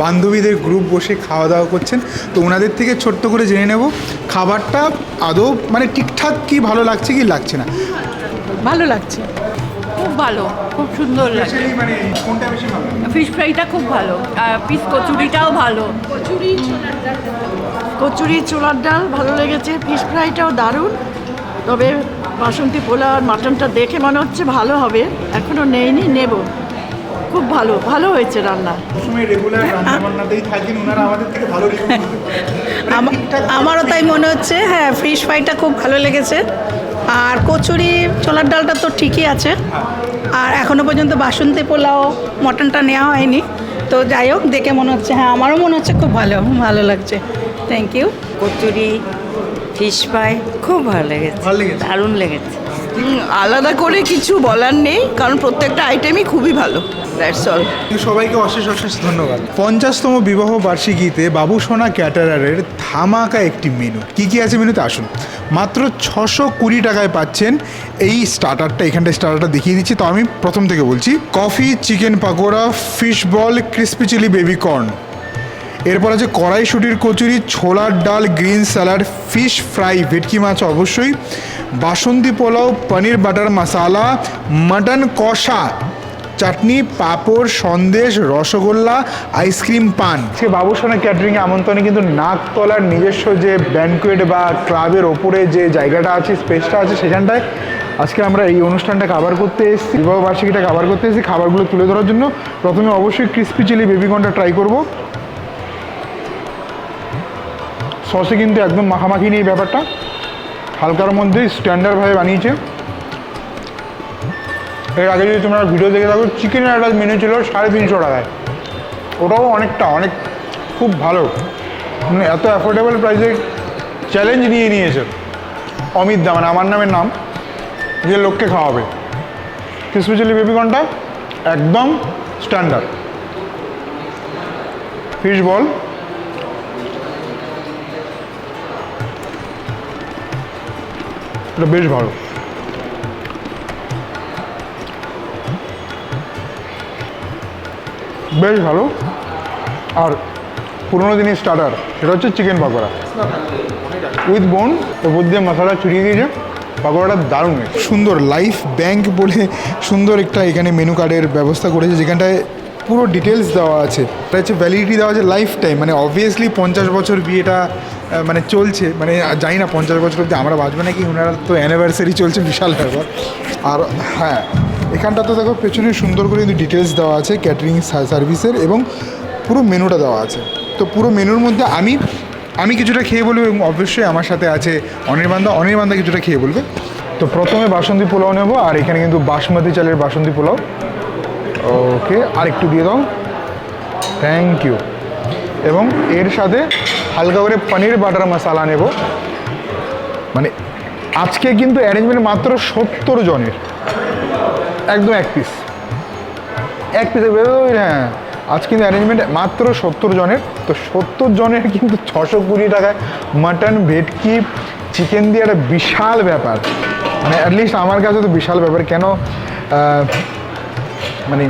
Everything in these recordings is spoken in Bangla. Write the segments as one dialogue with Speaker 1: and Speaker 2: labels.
Speaker 1: বান্ধবীদের গ্রুপ বসে খাওয়া দাওয়া করছেন। তো ওনাদের থেকে ছোট্ট করে জেনে নেব খাবারটা আদৌ মানে ঠিকঠাক কি ভালো লাগছে কি লাগছে না?
Speaker 2: ভালো লাগছে।
Speaker 3: খুব ভালো খুব সুন্দর লাগে
Speaker 1: মানে কোনটা বেশি ভালো?
Speaker 3: ফিশ ফ্রাইটা খুব ভালো পিস কচুরিটাও ভালো।
Speaker 2: কচুরি ছোলার ডাল ভালো লেগেছে। ফিশ ফ্রাইটাও দারুণ। তবে বাসন্তী পোলা আর মাটনটা দেখে মনে হচ্ছে ভালো হবে এখনও নেইনি নেব। খুব ভালো ভালো হয়েছে রান্না।
Speaker 4: আমারও তাই মনে হচ্ছে হ্যাঁ ফিশ ফ্রাইটা খুব ভালো লেগেছে। আর কচুরি ছোলার ডালটা তো ঠিকই আছে। আর এখনও পর্যন্ত বাসন্তী পোলাও মটনটা নেওয়া হয়নি। তো যাই হোক দেখে মনে হচ্ছে হ্যাঁ আমারও মনে হচ্ছে খুব ভালো ভালো লাগছে। Thank you
Speaker 5: kachori fish fry খুব ভালো লেগেছে।
Speaker 1: ভালো লেগেছে?
Speaker 5: দারুণ লেগেছে।
Speaker 6: আলাদা করে কিছু বলার নেই, কারণ প্রত্যেকটা আইটেমই খুবই ভালো। দ্যাটস অল
Speaker 1: সবাইকে অশেষ অশেষ ধন্যবাদ। পঞ্চাশতম বিবাহ বার্ষিকীতে বাবু ক্যাটারারের ধামাকা একটি মেনু কি কি আছে মেনুতে আসুন। মাত্র ছশো কুড়ি টাকায় পাচ্ছেন এই স্টার্টারটা এখানটায় স্টার্টারটা দেখিয়ে দিচ্ছি। তো আমি প্রথম থেকে বলছি coffee chicken pakora fish ball crispy chilli baby corn এরপর আছে কড়াইশুটির কচুরি, ছোলার ডাল গ্রিন স্যালাড ফিশ ফ্রাই ভেটকি মাছ অবশ্যই। বাসন্তী পোলাও, পনির বাটার মশালা, মটন কষা, chutney, papad, sandesh, rasgulla, ice cream, paan. সে বাবুসোনা ক্যাটারিংয়ে আমন্ত্রণে কিন্তু নাকতলার নিজস্ব যে ব্যানকুয়েট বা ক্লাবের ওপরে যে জায়গাটা আছে স্পেসটা আছে, সেখানটায় আজকে আমরা এই অনুষ্ঠানটা কাভার করতে এসেছি। বিবাহ বার্ষিকীটা কাভার করতে এসেছি খাবারগুলো তুলে ধরার জন্য। প্রথমে অবশ্যই ক্রিসপি চিলি বেবিকর্নটা ট্রাই করব। সসে কিন্তু একদম মাখামাখি নেই ব্যাপারটা। হালকার মধ্যেই স্ট্যান্ডার্ডভাবে বানিয়েছে। এর আগে যদি তোমরা ভিডিও দেখে থাকো চিকেনের একটা মেনু ছিল সাড়ে তিনশো টাকায়। ওটাও অনেকটা, অনেক খুব ভালো। মানে এত অ্যাফোর্ডেবল প্রাইসে চ্যালেঞ্জ নিয়ে নিয়েছে। অমিত দা মানে আমার নামের নাম, যে লোককে খাওয়াবে। ক্রিসপি চিলি বেবিকনটা একদম স্ট্যান্ডার্ড ফিশ বল এটা বেশ ভালো। বেশ ভালো। আর পুরোনো দিনের স্টার্টার সেটা হচ্ছে চিকেন পাকোড়া। উইথ বোন উপর দিয়ে মশলা ছড়িয়ে দিয়েছে। পাকোড়াটা দারুণ সুন্দর লাইফ ব্যাংক বলে সুন্দর একটা এখানে মেনু কার্ডের ব্যবস্থা করেছে। যেখানটায় পুরো ডিটেলস দেওয়া আছে। এটা হচ্ছে ভ্যালিডিটি দেওয়া আছে লাইফ টাইম মানে অবভিয়াসলি পঞ্চাশ বছর বিয়েটা মানে চলছে মানে জানি না পঞ্চাশ বছর অব্দি আমরা বাঁচবো নাকি ওনারা তো অ্যানিভার্সারি চলছে, বিশাল ব্যাপার। আর হ্যাঁ এখানটা তো দেখো, পেছনে সুন্দর করে কিন্তু ডিটেলস দেওয়া আছে ক্যাটারিং সার্ভিসের এবং পুরো মেনুটা দেওয়া আছে। তো পুরো মেনুর মধ্যে আমি আমি কিছুটা খেয়ে বলব এবং অবশ্যই আমার সাথে আছে অনির্বান্ধা অনির্বান্ধা কিছুটা খেয়ে বলবে। তো প্রথমে বাসন্তী পোলাও নেব, আর এখানে কিন্তু বাসমতি চালের বাসন্তী পোলাও। ওকে আর একটু দিয়ে দাও। থ্যাংক ইউ এবং এর সাথে হালকা করে পনির বাটার মশালা নেব। মানে আজকে কিন্তু অ্যারেঞ্জমেন্ট মাত্র সত্তর জনের। একদম এক পিস এক পিসে হ্যাঁ। আজ কিন্তু অ্যারেঞ্জমেন্ট মাত্র সত্তর জনের। তো সত্তর জনের কিন্তু ছশো কুড়ি টাকায় মাটন ভেটকি চিকেন দিয়ে একটা বিশাল ব্যাপার। মানে অ্যাটলিস্ট আমার কাছে তো বিশাল ব্যাপার। কেন মানে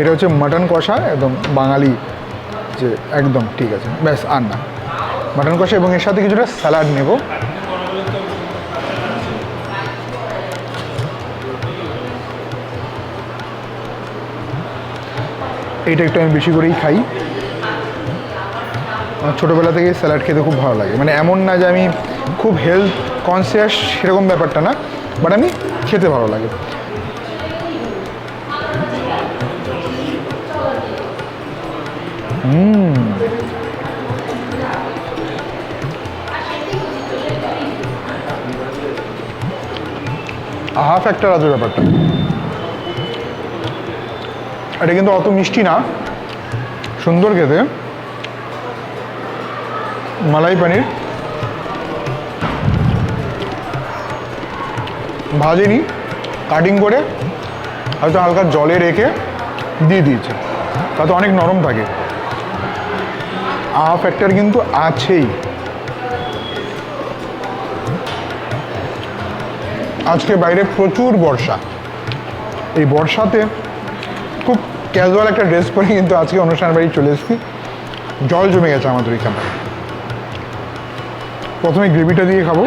Speaker 1: এটা হচ্ছে মাটন কষা একদম বাঙালি যে একদম ঠিক আছে, ব্যাস আর না। মাটন কষা এবং এর সাথে কিছুটা স্যালাড নেব। এইটা একটু আমি বেশি করেই খাই। আমার ছোটোবেলা থেকে স্যালাড খেতে খুব ভালো লাগে। মানে এমন না যে আমি খুব হেলথ কনসিয়াস সেরকম ব্যাপারটা না বাট আমি খেতে ভালো লাগে। হাফ একটা রাজু ব্যাপারটা। এটা কিন্তু অত মিষ্টি না। সুন্দর খেতে। মালাই পানির। ভাজেনি কাটিং করে, হয়তো হালকা জলে রেখে দিয়ে দিয়েছে। তাতে অনেক নরম থাকে। আ ফ্যাক্টর কিন্তু আছেই। আজকে বাইরে প্রচুর বর্ষা। এই বর্ষাতে খুব ক্যাজুয়াল একটা ড্রেস পরে কিন্তু আজকে অনুষ্ঠান বাড়ি চলে এসেছি। জল জমে গেছে আমাদের এখানে। প্রথমে গ্রেভিটা দিয়ে খাব।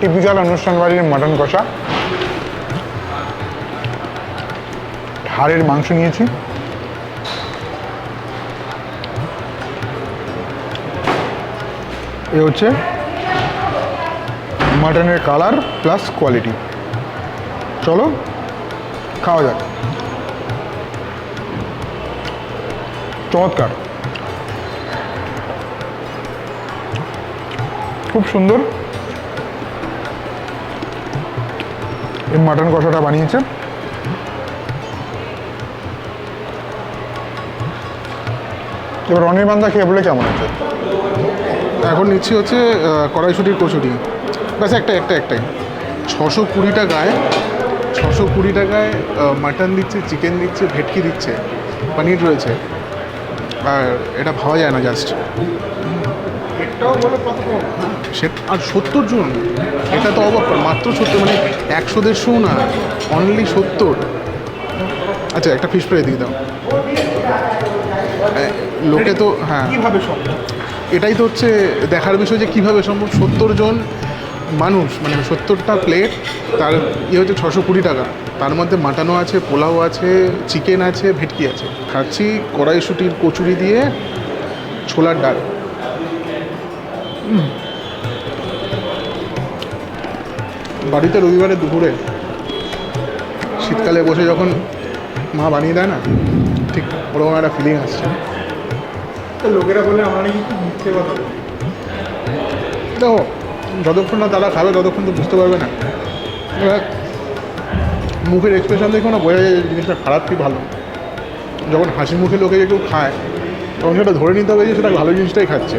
Speaker 1: টিপিক্যাল অনুষ্ঠান বাড়ির মাটন কষা। হাড়ের মাংস নিয়েছি। এ হচ্ছে মাটনের কালার প্লাস কোয়ালিটি। চলো, খাওয়া যাক। চমৎকার। খুব সুন্দর। এই মাটন কষাটা বানিয়েছে এবার অনির্বাণদা খেয়ে বলে কেমন আছে?
Speaker 7: এখন নিচ্ছি হচ্ছে কড়াইশুটির কচুরি। ব্যাস একটা একটা একটাই। ছশো কুড়ি টাকায় ছশো কুড়ি টাকায় মাটন দিচ্ছে চিকেন দিচ্ছে ভেটকি দিচ্ছে পনির রয়েছে। আর এটা ভাবা যায় না জাস্ট। সে আর সত্তর জন। এটা তো অবাক মাত্র সত্তর মানে একশো দেড়শোও না অনলি সত্তর। আচ্ছা একটা ফিশ ফ্রাই দিয়ে দাও। লোকে তো হ্যাঁ। এটাই তো হচ্ছে দেখার বিষয় যে কীভাবে সম্ভব। সত্তর জন মানুষ মানে সত্তরটা প্লেট তার ইয়ে হচ্ছে ছশো কুড়ি টাকা। তার মধ্যে মাটানো আছে পোলাও আছে চিকেন আছে ভেটকি আছে। খাচ্ছি কড়াইশুটির কচুরি দিয়ে ছোলার ডাল। বাড়িতে রবিবারে দুপুরে শীতকালে বসে যখন মা বানিয়ে দেয় না ঠিক ওরকম একটা ফিলিং আসছে।
Speaker 1: লোকেরা বলে আমরা নাকি খুব মিথ্যে কথা
Speaker 7: দেখো যতক্ষণ না তারা খাবে ততক্ষণ তো বুঝতে পারবে না। মুখের এক্সপ্রেশন দেখো না বোঝা যায় যে জিনিসটা খারাপ কি ভালো। যখন হাসি মুখে লোকে যে কেউ খায় তখন সেটা ধরে নিতে হবে যে সেটা ভালো জিনিসটাই খাচ্ছে।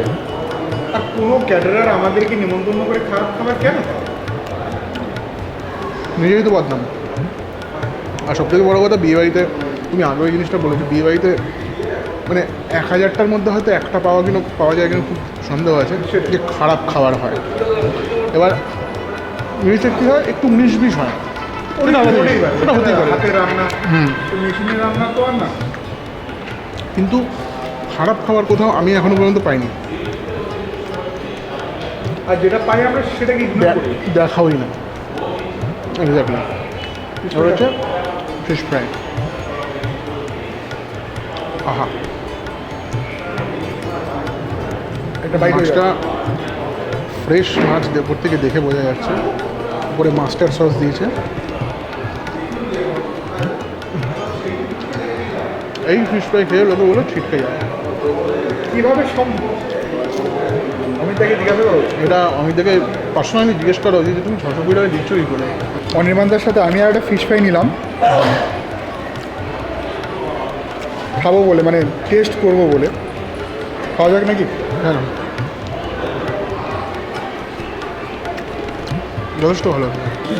Speaker 1: আর কোনো ক্যাটারার আমাদেরকে নিমন্ত্রণ করে খারাপ খাবার কেন
Speaker 7: নিজেই তো বদনাম। আর সবথেকে বড়ো কথা বিয়েবাড়িতে তুমি আগে ওই জিনিসটা বলেছ বিয়েবাড়িতে মানে এক হাজারটার মধ্যে হয়তো একটা পাওয়া কিনা পাওয়া যায় কিনা খুব সন্দেহ আছে যে খারাপ খাবার হয়। এবার জিনিসটা কী হয় একটু বিশ হয়। ওটা হতেই পারে। হুম। কিন্তু খারাপ খাবার কোথাও আমি এখনও পর্যন্ত পাইনি।
Speaker 1: আর যেটা পাই আমরা সেটাকে
Speaker 7: দেখাওই না। এক্স্যাক্টলি ওটা হচ্ছে ফিশ ফ্রাই আহা
Speaker 1: বাইট
Speaker 7: মাছটা ফ্রেশ মাছ উপর থেকে দেখে বোঝা যাচ্ছে। উপরে মাস্টার সস দিয়েছে। এই ফিশ ফ্রাই খেয়ে লোকে বলে ছিটকে যায়।
Speaker 1: কীভাবে সম্ভব? আমি তাকে জিজ্ঞাসা করো।
Speaker 7: এটা পার্সোনালি জিজ্ঞেস করা উচিত যে তুমি ছশো কুড়ি টাকা দিচ্ছ কী করে?
Speaker 1: অনির্বাণদার সাথে আমি আর একটা ফিশ ফ্রাই নিলাম। খাব বলে মানে টেস্ট করব বলে। খাওয়া যাক নাকি?
Speaker 7: হ্যাঁ। যথেষ্ট ভালো।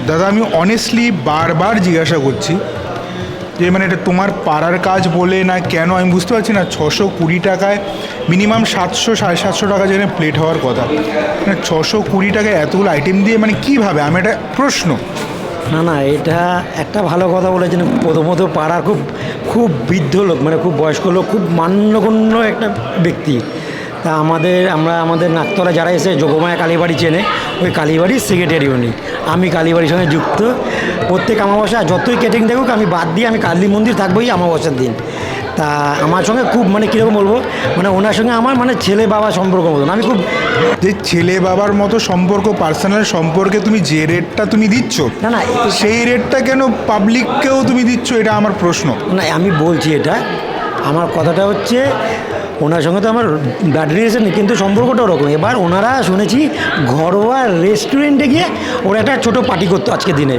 Speaker 8: দাদা, আমি অনেস্টলি বারবার জিজ্ঞাসা করছি যে মানে এটা তোমার পাড়ার কাজ বলে না কেন? আমি বুঝতে পারছি না, ছশো কুড়ি টাকায় মিনিমাম সাতশো, সাড়ে সাতশো টাকা যেখানে প্লেট হওয়ার কথা। মানে ছশো কুড়ি টাকায় এতগুলো আইটেম দিয়ে মানে কীভাবে? আমি একটা প্রশ্ন।
Speaker 9: না না, এটা একটা ভালো কথা বলেছেন। প্রথমত পাড়ার খুব খুব বৃদ্ধ লোক মানে খুব বয়স্ক লোক, খুব মান্যগণ্য একটা ব্যক্তি। তা আমাদের, আমরা আমাদের নাকতলা যারা এসে যোগমায়া কালীবাড়ি চেনে, ওই কালীবাড়ির সেক্রেটারি উনি। আমি কালীবাড়ির সঙ্গে যুক্ত। প্রত্যেক আমাবস্যা যতই কেটিং দেখুক আমি বাদ দিয়ে আমি কালী মন্দির থাকবোই আমাবস্যার দিন। তা আমার সঙ্গে খুব মানে কীরকম বলব? মানে ওনার সঙ্গে আমার মানে ছেলে বাবা সম্পর্ক মতন। আমি খুব
Speaker 8: যে ছেলে বাবার মতো সম্পর্ক পার্সোনাল সম্পর্কে তুমি যে রেটটা তুমি দিচ্ছ
Speaker 9: না না
Speaker 8: সেই রেটটা কেন পাবলিককেও তুমি দিচ্ছ এটা আমার প্রশ্ন।
Speaker 9: না আমি বলছি এটা। আমার কথাটা হচ্ছে ওনার সঙ্গে তো আমার ব্লাড রিলেশন নেই কিন্তু সম্পর্কটা ওরকম। এবার ওনারা শুনেছি ঘরোয়া রেস্টুরেন্টে গিয়ে ওরা একটা ছোটো পার্টি করতো আজকে দিনে।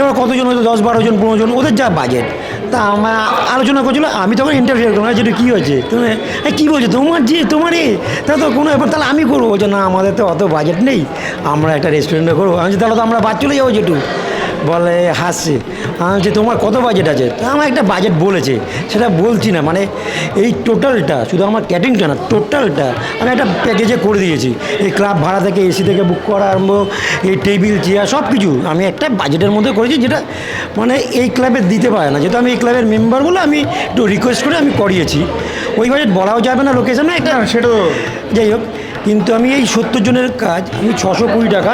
Speaker 9: এবার কতজন হয়তো দশ বারো জন পনেরো জন ওদের যা বাজেট তা আমার আলোচনা করছিল, আমি তখন ইন্টারভিউ করলাম যেটা কী হয়েছে? তুমি হ্যাঁ কী বলছো? তোমার যে, তোমার এ, তা তো কোনো ব্যাপার, তাহলে আমি করব। বলছে, না, আমাদের তো অত বাজেট নেই, আমরা একটা রেস্টুরেন্টে করব। আমি তাহলে তো আমরা বাদ চলে যাব যেটু। বলে হাসছে আমি তোমার কত বাজেট আছে? তা আমার একটা বাজেট বলেছে সেটা বলছি না মানে এই টোটালটা শুধু আমার ক্যাটিংটা না টোটালটা আমি একটা প্যাকেজে করে দিয়েছি। এই ক্লাব ভাড়া থেকে এসি থেকে বুক করা আরম্ভ এই টেবিল চেয়ার সব কিছু আমি একটা বাজেটের মধ্যে করেছি যেটা মানে এই ক্লাবে দিতে পারে না। যেহেতু আমি এই ক্লাবের মেম্বার বলে আমি একটু রিকোয়েস্ট করে আমি করিয়েছি। ওই বাজেট বলাও যাবে না লোকেশনে একটা
Speaker 8: সেটা
Speaker 9: যাই হোক কিন্তু আমি এই সত্তর জনের কাজ আমি ছশো কুড়ি টাকা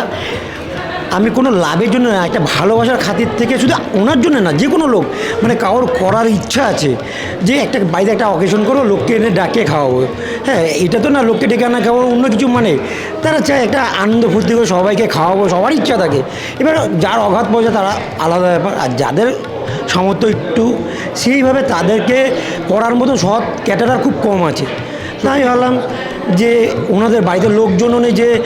Speaker 9: আমি কোনো লাভের জন্য না, একটা ভালোবাসার খাতির থেকে শুধু ওনার জন্য না, যে কোনো লোক মানে কারোর করার ইচ্ছা আছে যে একটা বাইরে একটা অকেশন করো, লোককে এনে ডাকে, খাওয়াবো। হ্যাঁ এটা তো না লোককে ডেকে আনা, খাওয়াবো, অন্য কিছু মানে। তারা চায় একটা আনন্দ ফুর্তি করে সবাইকে খাওয়াবো, সবার ইচ্ছা থাকে। এবার যার অঘাত পয়সা তারা আলাদা ব্যাপার। আর যাদের সামর্থ্য একটু, সেইভাবে তাদেরকে করার মতো সৎ ক্যাটারার খুব কম আছে। তাই ভাবলাম যে ওনাদের বাড়িতে লোকজনও নেই যে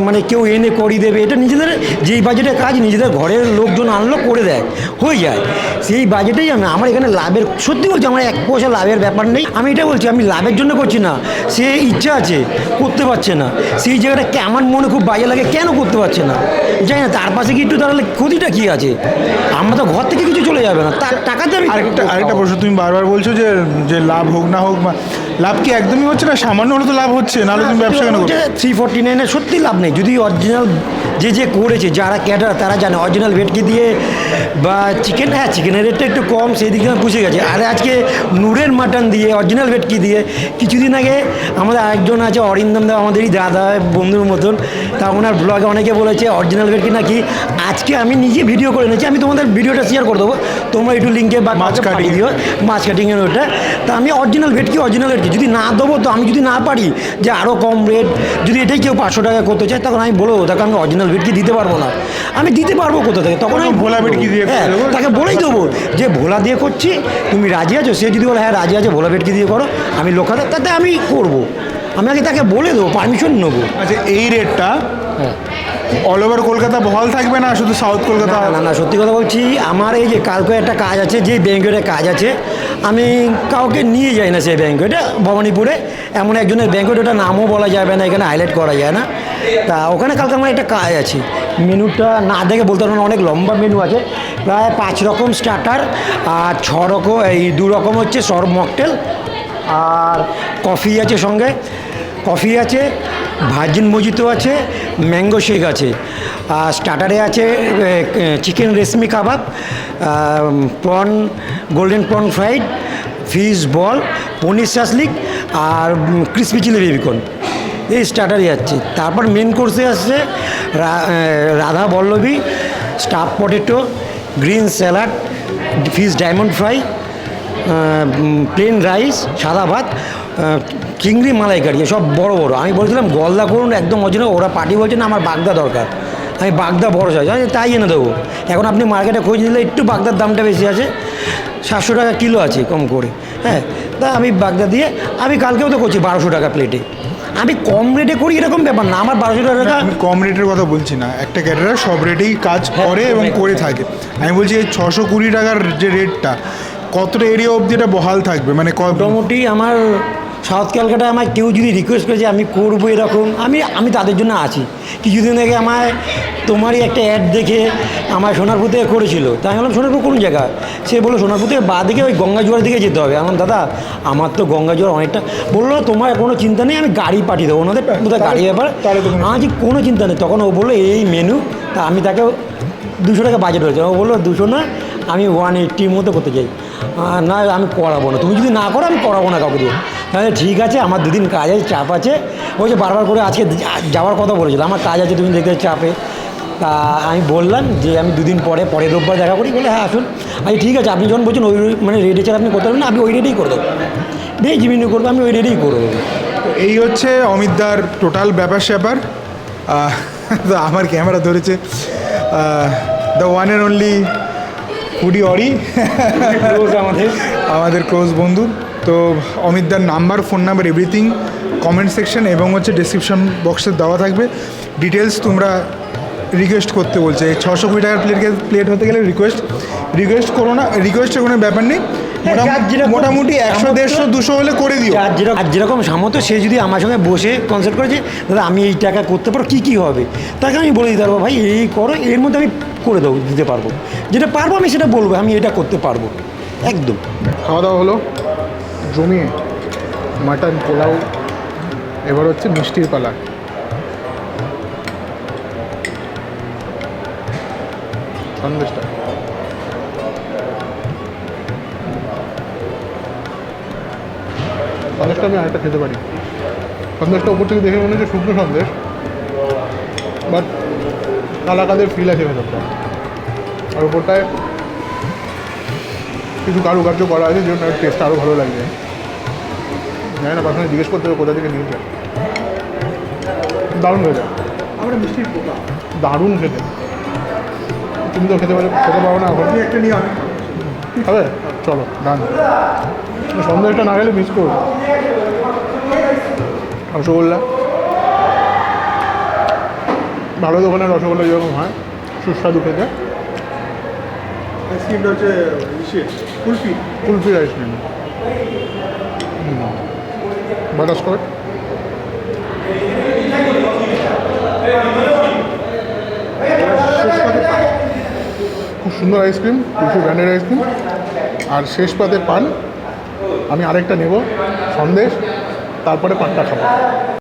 Speaker 9: মানে কেউ এনে করিয়ে দেবে। এটা নিজেদের যেই বাজেটে কাজ নিজেদের ঘরের লোকজন আনলো করে দেয় হয়ে যায়। সেই বাজেটেই আমি আমার এখানে লাভের সত্যি বলছি আমার এক পয়সা লাভের ব্যাপার নেই। আমি এটা বলছি আমি লাভের জন্য করছি না। সে ইচ্ছা আছে করতে পারছে না। সেই জায়গাটা কে- আমার মনে খুব বাজে লাগে কেন করতে পারছে না? জানি না তার পাশে কি একটু তাহলে ক্ষতিটা কী আছে? আমরা তো ঘর থেকে কিছু চলে যাবে না। তার টাকাতে আমি
Speaker 8: আরেকটা আরেকটা প্রশ্ন তুমি বারবার বলছো যে যে লাভ হোক না হোক বা লাভ কি একদমই হচ্ছে না? সামান্য হলে তো লাভ হচ্ছে নাহলে তুমি ব্যবসা কেন
Speaker 9: থ্রি ফোরটি নাইনে সত্যি লাভ নেই। যদি অরিজিনাল যে যে করেছে যারা ক্যাটার তারা জানে। অরিজিনাল ভেটকি দিয়ে বা চিকেন হ্যাঁ চিকেনের রেটটা একটু কম সেই দিকে পুষে গেছে। আর আজকে নূরের মাটন দিয়ে অরিজিনাল ভেটকি দিয়ে কিছুদিন আগে আমাদের আরেকজন আছে অরিন্দম দেব আমাদেরই দাদা বন্ধুর মতন তা ওনার ব্লগে অনেকে বলেছে অরিজিনাল ভেটকি নাকি? আজকে আমি নিজে ভিডিও করে নিয়েছি আমি তোমাদের ভিডিওটা শেয়ার করে দেবো। তোমরা একটু লিঙ্কে বা
Speaker 8: মাছ
Speaker 9: কাউকে
Speaker 8: কাটিং।
Speaker 9: দিও। মাছ কাটিংয়ের ওটা। তা আমি অরিজিনাল ভেটকি অরিজিনাল ভেটকি যদি না দেবো তো আমি যদি না পারি যে আরও কম রেট যদি এটাই কেউ পাঁচশো টাকা করতে চায় তখন আমি বলব তাকে আমি অরিজিনাল ভেটকি দিতে পারব না। আমি দিতে পারব কোথা থেকে? তখন আমি
Speaker 8: ভোলা ভেটকি দিয়ে
Speaker 9: হ্যাঁ তাকে বলেই দেবো যে ভোলা দিয়ে করছি তুমি রাজি আছো? সে যদি বলে হ্যাঁ রাজি আছে ভোলা ভেটকি দিয়ে করো আমি লোকাতে তাতে আমি করব। আমি আগে তাকে বলে দেবো পারমিশন নেব।
Speaker 8: আচ্ছা এই রেটটা
Speaker 9: হ্যাঁ।
Speaker 8: অল ওভার কলকাতা বহাল থাকবে না, শুধু সাউথ কলকাতা
Speaker 9: না না সত্যি কথা বলছি, আমার এই যে কালকে একটা কাজ আছে, যে ব্যাঙ্কেটে কাজ আছে, আমি কাউকে নিয়ে যাই না সেই ব্যাঙ্কেটে ভবানীপুরে। এমন একজনের ব্যাঙ্কেট ওটা নামও বলা যাবে না, এখানে হাইলাইট করা যায় না। তা ওখানে কালকে আমার একটা কাজ আছে। মেনুটা না দেখে বলতে পারব না, অনেক লম্বা মেনু আছে। প্রায় পাঁচ রকম স্টার্টার আর ছ রকম, এই দু রকম হচ্ছে সর মকটেল আর কফি আছে সঙ্গে। কফি আছে ভার্জিন মজিতো আছে, ম্যাঙ্গো শেক আছে। আর স্টার্টারে আছে chicken reshmi kebab prawn golden prawn fried, fish ball, paneer shashlik আর ক্রিসপি চিলি বেবিকন এই স্টার্টারে যাচ্ছে। তারপর মেন কোর্সে আসছে Radhaballabhi, stuff potato, green salad, fish diamond fry plain rice, সাদা ভাত চিংড়ি মালাইকারি সব বড় বড়। আমি বলছিলাম গলদা করুন একদম অরিজিনাল ওরা পার্টি বলছে না আমার বাগদা দরকার। আমি বাগদা বড় চাই তাই এনে দেবো। এখন আপনি মার্কেটে খোঁজ নিলে একটু বাগদার দামটা বেশি আছে। সাতশো টাকা কিলো আছে কম করে। হ্যাঁ তা আমি বাগদা দিয়ে আমি কালকেও তো করছি বারোশো টাকা প্লেটে আমি কম রেটে করি এরকম ব্যাপার না। আমার বারোশো টাকা
Speaker 8: আমি কম রেটের কথা বলছি না। একটা ক্যাটারার সব রেটেই কাজ
Speaker 9: হ্যাঁ,
Speaker 8: করে এবং করে থাকে। আমি বলছি এই ছশো কুড়ি টাকার যে রেটটা কতটা এরিয়া অবধি এটা বহাল থাকবে? মানে
Speaker 9: মোটামুটি আমার সাউথ ক্যালকাটায় আমায় কেউ যদি রিকোয়েস্ট করে যে আমি করব এরকম আমি আমি তাদের জন্য আছি। কিছুদিন আগে আমায় তোমারই একটা অ্যাড দেখে আমার সোনারপুর থেকে করেছিল। তাই আমি বললাম সোনারপুর কোন জায়গা? সে বলল সোনারপুর থেকে বা দিকে ওই গঙ্গা জোয়ার দিকে যেতে হবে। আমার দাদা আমার তো গঙ্গা জোয়ার অনেকটা বলল তোমার কোনো চিন্তা নেই আমি গাড়ি পাঠিয়ে দেবো। ওনাদের বোধহয় গাড়ি ব্যাপার?
Speaker 8: তাহলে তো কোনো-
Speaker 9: আমার যে কোনো চিন্তা নেই। তখন ও বলল এই মেনু তা আমি তাকে দুশো টাকা বাজেট হয়েছে ও বলল দুশো না আমি ওয়ান এইট্টির মতো করতে চাই। না আমি করাবো না। তুমি যদি না করো আমি করাবো না কাউকে দিয়ে। তাহলে ঠিক আছে আমার দুদিন কাজ আছে চাপ আছে। ওই যে বারবার করে আজকে যা- যাওয়ার কথা বলেছিল। আমার কাজ আছে তুমি দেখতে চাপে। তা আমি বললাম যে আমি দুদিন পরে পরের রোববার দেখা করি। বলে হ্যাঁ আসুন আমি ঠিক আছে আপনি যখন বলছেন ওই মানে রেটে ছাড়া আপনি করতে পারবেন না আমি ওই রেটেই করে দেবো। ভেজ মেনু করব আমি ওই রেটেই করে দেবো।
Speaker 8: এই হচ্ছে অমিতদার টোটাল ব্যাপার স্যাপার। তো আমার ক্যামেরা ধরেছে। The one and only foodie Ori
Speaker 9: আমাদের।
Speaker 8: আমাদের ক্লোজ বন্ধু। তো অমিতদার number phone number everything comment section এবং হচ্ছে ডিসক্রিপশন বক্সে দেওয়া থাকবে। ডিটেলস তোমরা রিকোয়েস্ট করতে বলছে। ছশো কুড়ি টাকার প্লেট প্লেট হতে গেলে রিকোয়েস্ট রিকোয়েস্ট করো না রিকোয়েস্টের কোনো ব্যাপার নেই।
Speaker 9: হ্যাঁ,
Speaker 8: মোটামুটি একশো দেড়শো দুশো হলে করে দিও।
Speaker 9: যার যেরকম আর যেরকম সামর্থ্য সে যদি আমার সঙ্গে বসে কনসাল্ট করেছে দাদা আমি এই টাকা করতে পারব কী কী হবে? তাকে আমি বলে দিতে পারব ভাই এই করো এর মধ্যে আমি করে দেবো দিতে পারব। যেটা পারব আমি সেটা বলব আমি এটা করতে পারব। একদম।
Speaker 7: খাওয়া দাওয়া হলো? জমিয়ে মাটন, পোলাও, এবার হচ্ছে মিষ্টির পালা। সন্দেশটা। সন্দেশটা আমি আরেকটা খেতে পারি। সন্দেশটা উপর থেকে দেখে মনে হচ্ছে শুকনো সন্দেশ বাট কালাকাদের ফিল আছে ভেতরটা। আর উপরটায় কিছু কারুকার্য করা আছে যে জন্য টেস্ট আরও ভালো লাগবে জানি না পার্সোনালি জিজ্ঞেস করতে হবে কোথা থেকে নিয়েছে। দারুণ হয়ে যায়
Speaker 1: আমরা মিষ্টির পোকা।
Speaker 7: দারুণ খেতে। তুমি তো খেতে পারো খেতে পারো না এখন?
Speaker 1: একটা নিয়ে আমি
Speaker 7: হবে চলো ডান সন্দেশটা না গেলে মিস করব। রসগোল্লা। ভালো দোকানের রসগোল্লা যেরকম হয় সুস্বাদু খেতে।
Speaker 1: আইসক্রিমটা হচ্ছে কুলফি।
Speaker 7: কুলফির আইসক্রিম বাটারস্কচ খুব সুন্দর ice cream kulfi branded ice cream আর শেষ পাতে পান, আমি আরেকটা নেব, সন্দেশ, তারপরে পানটা খাব।